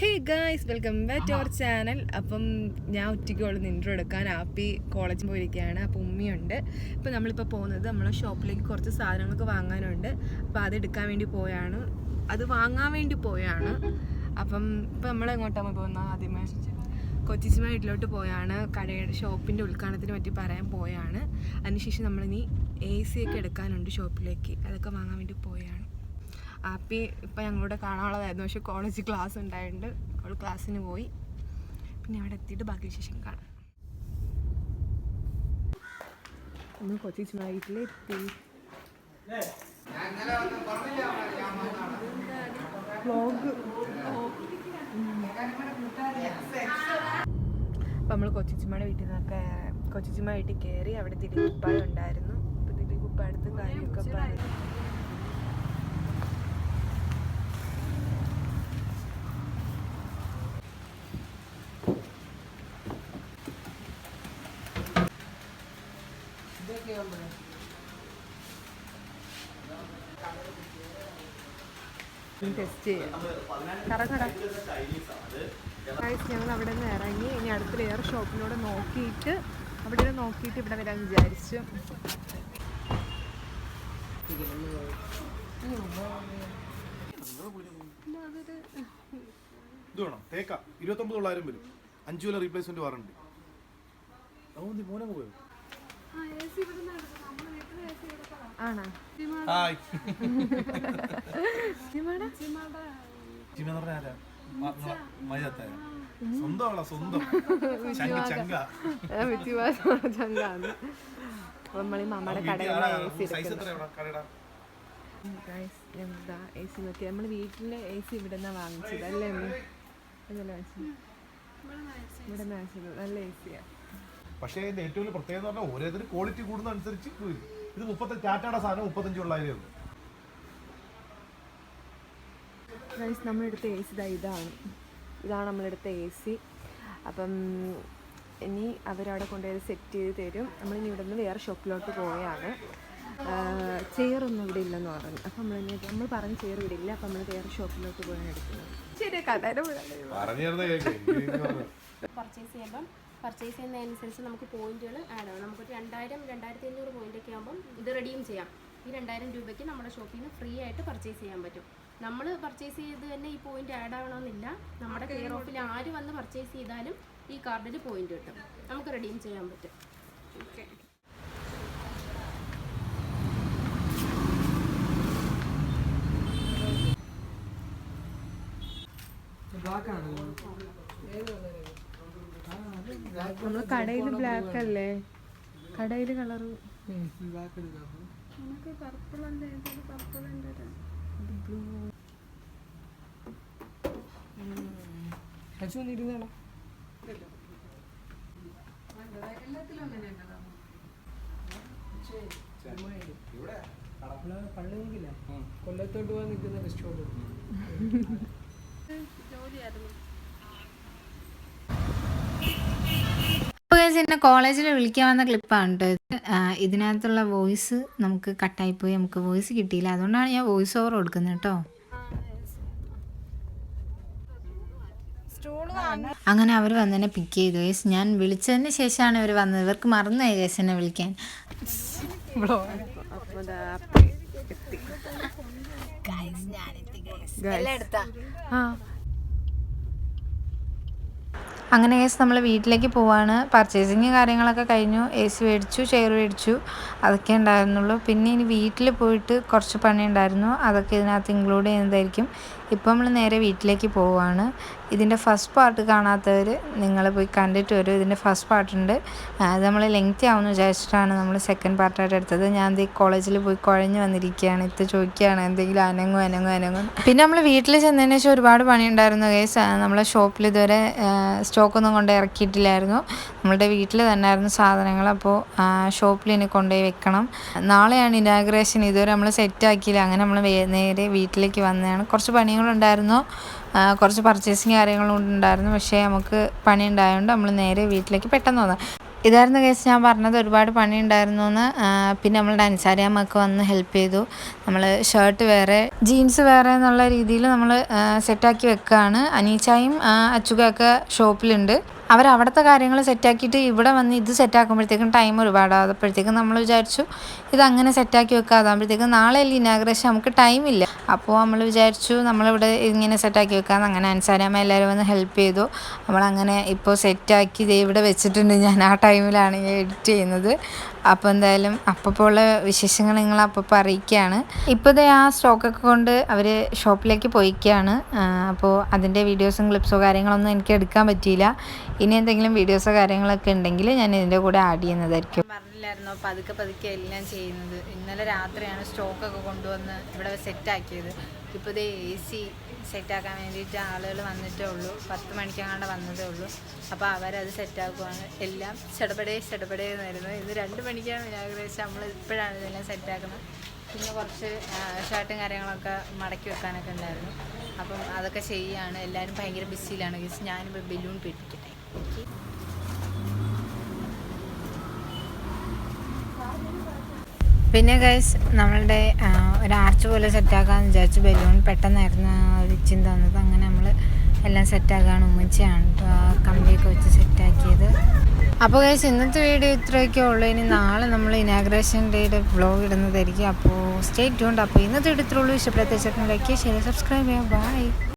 Hey guys welcome back to our channel അപ്പം ഞാൻ ഒറ്റയ്ക്ക് ഉള്ളത് ഇൻട്രോ എടുക്കാൻ. ആപ്പി കോളേജിൽ പോയിരിക്കുകയാണ്. അപ്പം ഉമ്മയുണ്ട്. ഇപ്പം നമ്മളിപ്പോൾ പോകുന്നത് നമ്മളെ ഷോപ്പിലേക്ക് കുറച്ച് സാധനങ്ങളൊക്കെ വാങ്ങാനുണ്ട്. അപ്പം അത് എടുക്കാൻ വേണ്ടി പോയാണ്. അത് വാങ്ങാൻ വേണ്ടി പോയാണ്. അപ്പം ഇപ്പം നമ്മൾ എങ്ങോട്ടാണ് പോകുന്നത്? ആദ്യമേ കൊച്ചിച്ചിമ വീട്ടിലോട്ട് പോയാണ്. കടയുടെ ഷോപ്പിന്റെ ഉദ്ഘാടനത്തിന് പറ്റി പറയാൻ പോയാണ്. അതിനുശേഷം നമ്മളിനി എ സി ഒക്കെ എടുക്കാനുണ്ട് ഷോപ്പിലേക്ക് അതൊക്കെ വാങ്ങാൻ വേണ്ടി പോയാണ്. ആപ്പി ഇപ്പം ഞങ്ങളോട് കാണാനുള്ളതായിരുന്നു. പക്ഷെ കോളേജ് ക്ലാസ് ഉണ്ടായിട്ടുണ്ട് അവൾ ക്ലാസ്സിന് പോയി. പിന്നെ അവിടെ എത്തിയിട്ട് ബാക്കി വിശേഷം കാണാം. ഒന്ന് കൊച്ചി വീട്ടിലെത്തി വ്ലോഗ് അപ്പം നമ്മൾ കൊച്ചിച്ചുമ്മയുടെ വീട്ടിൽ നിന്നൊക്കെ കൊച്ചിച്ചുമ്മ വീട്ടിൽ കയറി അവിടെ തിരികുപ്പായ ഉണ്ടായിരുന്നു. അപ്പം തിരികുപ്പായടുത്ത് കാര്യമൊക്കെ പറഞ്ഞു. ടെസ്റ്റ് ചെയ്യാം. കറങ്ങട. ഞങ്ങൾ അവിടെ നിന്ന് ഇറങ്ങി. ഇനി അടുത്ത വേറെ ഷോപ്പിലൂടെ നോക്കിയിട്ട് അവിടെ നോക്കിയിട്ട് ഇവിടെ വരാൻ വിചാരിച്ചു. ഇത് വേണം. തേക്ക. ഇരുപത്തൊമ്പത് തൊള്ളായിരം വരും. അഞ്ചു വില റീപ്ലേസ്മെന്റ് വാറണ്ട് മോനെ പോയോ? ആണോ? സ്വന്തം. നമ്മൾ ഈ കടയിൽ എ എന്താ സി നോക്കി നമ്മൾ വീട്ടിലെ എ സി ഇവിടെ നിന്നാണ് വാങ്ങിച്ചത് അല്ലേ? അമ്മി? ഇവിടെ വാങ്ങിച്ചത്. നല്ല എ സിയാ പക്ഷേ അതിന്റെ ഏറ്റവും വലിയ പ്രത്യേകത എന്ന് പറഞ്ഞാൽ ഓരോരുത്തർ ക്വാളിറ്റി കൂടുന്ന അനുസരിച്ച് ഇത് വരും. ഇത് മുപ്പത്തി ടാറ്റയുടെ സാധനം മുപ്പത്തഞ്ച് തൊള്ളായിരം ഉള്ളൂ. ഗൈസ് നമ്മളെടുത്ത എ സി ഇതാ ഇതാണ്. ഇതാണ് നമ്മളെടുത്ത എ സി അപ്പം ഇനി അവരവിടെ കൊണ്ടുപോയി സെറ്റ് ചെയ്ത് തരും. നമ്മളിനി ഇവിടെ നിന്ന് വേറെ ഷോപ്പിലോട്ട് പോയാണ് ചെയറൊന്നും ഇവിടെ ഇല്ലെന്ന് പറഞ്ഞു. അപ്പം നമ്മൾ നമ്മൾ പറഞ്ഞ ചെയർ ഇവിടെ ഇല്ല. അപ്പം നമ്മൾ വേറെ ഷോപ്പിലോട്ട് പോയാണ് എടുക്കുന്നത്. ശരി കടയുടെ പർച്ചേസ് ചെയ്യുമ്പം പർച്ചേസ് ചെയ്യുന്നതനുസരിച്ച് നമുക്ക് പോയിന്റുകൾ ആഡ് ആവും നമുക്കൊരു രണ്ടായിരം രണ്ടായിരത്തി അഞ്ഞൂറ് പോയിന്റ് ഒക്കെ ആകുമ്പം ഇത് റെഡിയും ചെയ്യാം. ഈ രണ്ടായിരം രൂപയ്ക്ക് നമ്മുടെ ഷോപ്പിൽ നിന്ന് ഫ്രീ ആയിട്ട് പർച്ചേസ് ചെയ്യാൻ പറ്റും. നമ്മൾ പർച്ചേസ് ചെയ്ത് തന്നെ ഈ പോയിന്റ് ആഡ് ആവണമെന്നില്ല. നമ്മുടെ കെയർ ഓഫിൽ ആര് വന്ന് പർച്ചേസ് ചെയ്താലും ഈ കാർഡിൽ പോയിന്റ് കിട്ടും. നമുക്ക് റെഡീം ചെയ്യാൻ പറ്റും. ഓക്കെ നമ്മൾ കടയിൽ ബ്ലാക്ക് അല്ലേ? കടയിൽ കളറ് കൊല്ലത്തോട്ട് പോകാൻ നിൽക്കുന്ന റെസ്റ്റോറന്റ് എന്നെ കോളേജിൽ വിളിക്കാൻ വന്ന ക്ലിപ്പാണ് കേട്ടോ ഇത്. ഇതിനകത്തുള്ള വോയിസ് നമുക്ക് കട്ടായിപ്പോയി നമുക്ക് വോയിസ് കിട്ടിയില്ല. അതുകൊണ്ടാണ് ഞാൻ വോയിസ് ഓവർ കൊടുക്കുന്നത് കേട്ടോ അങ്ങനെ അവർ വന്നെന്നെ പിക്ക് ചെയ്തു. ഗൈസ് ഞാൻ വിളിച്ചതിന് ശേഷമാണ് ഇവർ വന്നത്. ഇവർക്ക് മറന്നു ഗൈസ് എന്നെ വിളിക്കാൻ. ഗൈസ് ഞാൻ എത്തി ആ. അങ്ങനെ കേസ് നമ്മൾ വീട്ടിലേക്ക് പോവാണ്. പർച്ചേസിങ് കാര്യങ്ങളൊക്കെ കഴിഞ്ഞു. എ സി മേടിച്ചു ചെയർ മേടിച്ചു. അതൊക്കെ ഉണ്ടായിരുന്നുള്ളൂ. പിന്നെ ഇനി വീട്ടിൽ പോയിട്ട് കുറച്ച് പണി ഉണ്ടായിരുന്നു അതൊക്കെ ഇതിനകത്ത് ഇൻക്ലൂഡ് ചെയ്യുന്നതായിരിക്കും. ഇപ്പം നമ്മൾ നേരെ വീട്ടിലേക്ക് പോവുകയാണ് ഇതിന്റെ ഫസ്റ്റ് പാർട്ട് കാണാത്തവർ നിങ്ങൾ പോയി കണ്ടിട്ട് വരും. ഇതിന്റെ ഫസ്റ്റ് പാർട്ടുണ്ട് അത് നമ്മൾ ലെങ്ത്തി ആവുമെന്ന് വിചാരിച്ചിട്ടാണ് നമ്മൾ സെക്കൻഡ് പാർട്ടായിട്ട് എടുത്തത്. ഞാൻ എന്തെങ്കിലും കോളേജിൽ പോയി കുഴഞ്ഞു വന്നിരിക്കുകയാണ് ഇത് ചോദിക്കുകയാണ് എന്തെങ്കിലും അനങ്ങും അനങ്ങും അനങ്ങും പിന്നെ നമ്മൾ വീട്ടിൽ ചെന്നതിന് ശേഷം ഒരുപാട് പണിയുണ്ടായിരുന്നു കേസ് നമ്മളെ ഷോപ്പിൽ ഇതുവരെ സ്റ്റോക്കൊന്നും കൊണ്ട് ഇറക്കിയിട്ടില്ലായിരുന്നു. നമ്മളുടെ വീട്ടിൽ തന്നെ ആയിരുന്നു സാധനങ്ങൾ അപ്പോൾ ഷോപ്പിൽ ഇനി കൊണ്ടുപോയി വെക്കണം. നാളെയാണ് ഇനാഗ്രേഷൻ ഇതുവരെ നമ്മൾ സെറ്റ് ആക്കിയില്ല. അങ്ങനെ നമ്മൾ നേരെ വീട്ടിലേക്ക് വന്നതാണ്. കുറച്ച് പണികളുണ്ടായിരുന്നു ആ, കുറച്ച് പർച്ചേസിങ് കാര്യങ്ങളും ഉണ്ടായിരുന്നു. പക്ഷേ നമുക്ക് പണി ഉണ്ടായതുകൊണ്ട് നമ്മൾ നേരെ വീട്ടിലേക്ക് പെട്ടെന്ന് വന്നു. ഇതായിരുന്നു കേസ് ഞാൻ പറഞ്ഞത് ഒരുപാട് പണി ഉണ്ടായിരുന്നു എന്ന് പിന്നെ നമ്മളുടെ അൻസാരിയമ്മക്ക് വന്ന് ഹെൽപ്പ് ചെയ്തു. നമ്മൾ ഷർട്ട് വേറെ ജീൻസ് വേറെ എന്നുള്ള രീതിയിൽ നമ്മൾ സെറ്റാക്കി വെക്കുകയാണ് അനീച്ചായും അച്ചുകൊക്കെ ഷോപ്പിലുണ്ട് അവർ അവിടുത്തെ കാര്യങ്ങൾ സെറ്റാക്കിയിട്ട് ഇവിടെ വന്ന് ഇത് സെറ്റാക്കുമ്പോഴത്തേക്കും ടൈം ഒരുപാടാകുമ്പോഴത്തേക്കും നമ്മൾ വിചാരിച്ചു ഇത് അങ്ങനെ സെറ്റാക്കി വെക്കാതാകുമ്പോഴത്തേക്കും നാളെ അല്ലേ ഇനാഗ്രേഷൻ നമുക്ക് ടൈമില്ല അപ്പോൾ നമ്മൾ വിചാരിച്ചു നമ്മളിവിടെ ഇങ്ങനെ സെറ്റാക്കി വെക്കാം. അങ്ങനെ അൻസാരമ്മ എല്ലാവരും വന്ന് ഹെൽപ്പ് ചെയ്തു. നമ്മളങ്ങനെ ഇപ്പോൾ സെറ്റാക്കി ദേ ഇവിടെ വെച്ചിട്ടുണ്ട്. ഞാൻ ആ ടൈമിലാണ് ഞാൻ എഡിറ്റ് ചെയ്യുന്നത്. അപ്പോൾ എന്തായാലും അപ്പോൾ ഉള്ള വിശേഷങ്ങൾ നിങ്ങൾ അപ്പോൾ അറിയിക്കുകയാണ്. ഇപ്പോൾ ദേ ആ സ്റ്റോക്കൊക്കെ കൊണ്ട് അവർ ഷോപ്പിലേക്ക് പോയിക്കുകയാണ്. അപ്പോൾ അതിന്റെ വീഡിയോസും ക്ലിപ്സോ കാര്യങ്ങളൊന്നും എനിക്ക് എടുക്കാൻ പറ്റിയില്ല. ഇനി എന്തെങ്കിലും വീഡിയോസോ കാര്യങ്ങളൊക്കെ ഉണ്ടെങ്കിൽ ഞാൻ ഇതിന്റെ കൂടെ ആഡ് ചെയ്യുന്നതായിരിക്കും. പറഞ്ഞില്ലായിരുന്നോ പതുക്കെ പതുക്കെ എല്ലാം ചെയ്യുന്നത്. ഇന്നലെ രാത്രിയാണ് സ്റ്റോക്കൊക്കെ കൊണ്ടുവന്ന് ഇവിടെ സെറ്റാക്കിയത് ഇപ്പോൾ ഇത് എ സി സെറ്റാക്കാൻ വേണ്ടിയിട്ട് ആളുകൾ വന്നിട്ടേ ഉള്ളൂ. പത്ത് മണിക്കങ്ങാണ്ട് വന്നതേ ഉള്ളൂ. അപ്പോൾ അവരത് സെറ്റാക്കുവാണ് എല്ലാം ചെടപടേ ചെടപടേ എന്നായിരുന്നു ഇത് രണ്ട് മണിക്കാണ് വിനാഗ്രഹിച്ചത് നമ്മൾ ഇപ്പോഴാണ് ഇതെല്ലാം സെറ്റാക്കുന്നത് പിന്നെ കുറച്ച് ഷർട്ടും കാര്യങ്ങളൊക്കെ മടക്കി വെക്കാനൊക്കെ ഉണ്ടായിരുന്നു. അപ്പം അതൊക്കെ ചെയ്യുകയാണ് എല്ലാവരും ഭയങ്കര ബിസിയിലാണ് ഞാനിപ്പോൾ ബലൂൺ പിടിക്കട്ടെ. ഓക്കെ പിന്നെ ഗൈസ് നമ്മളുടെ ഒരു ആർച്ച് പോലെ സെറ്റാക്കാമെന്ന് വിചാരിച്ചു ബലൂൺ പെട്ടെന്നായിരുന്നു ഒരു ചിന്ത വന്നത്. അങ്ങനെ നമ്മൾ എല്ലാം സെറ്റാക്കാണ് ഉമ്മച്ചയാണ് കമ്പിയൊക്കെ വെച്ച് സെറ്റാക്കിയത് അപ്പോൾ ഗൈസ് ഇന്നത്തെ വീഡിയോ ഇത്രയൊക്കെ ഉള്ളൂ. ഇനി നാളെ നമ്മൾ ഇനാഗ്രേഷൻ ഡേയുടെ വ്ളോഗ് ഇടുന്നതായിരിക്കും. അപ്പോൾ സ്റ്റേ ട്യൂണ്ട് അപ്പോൾ ഇന്നത്തെ വീഡിയോ ഇത്രയുള്ളൂ ഇഷ്ടപ്പെട്ട ലൈക്ക് ഷെയർ സബ്സ്ക്രൈബ് ചെയ്യാം. ബൈ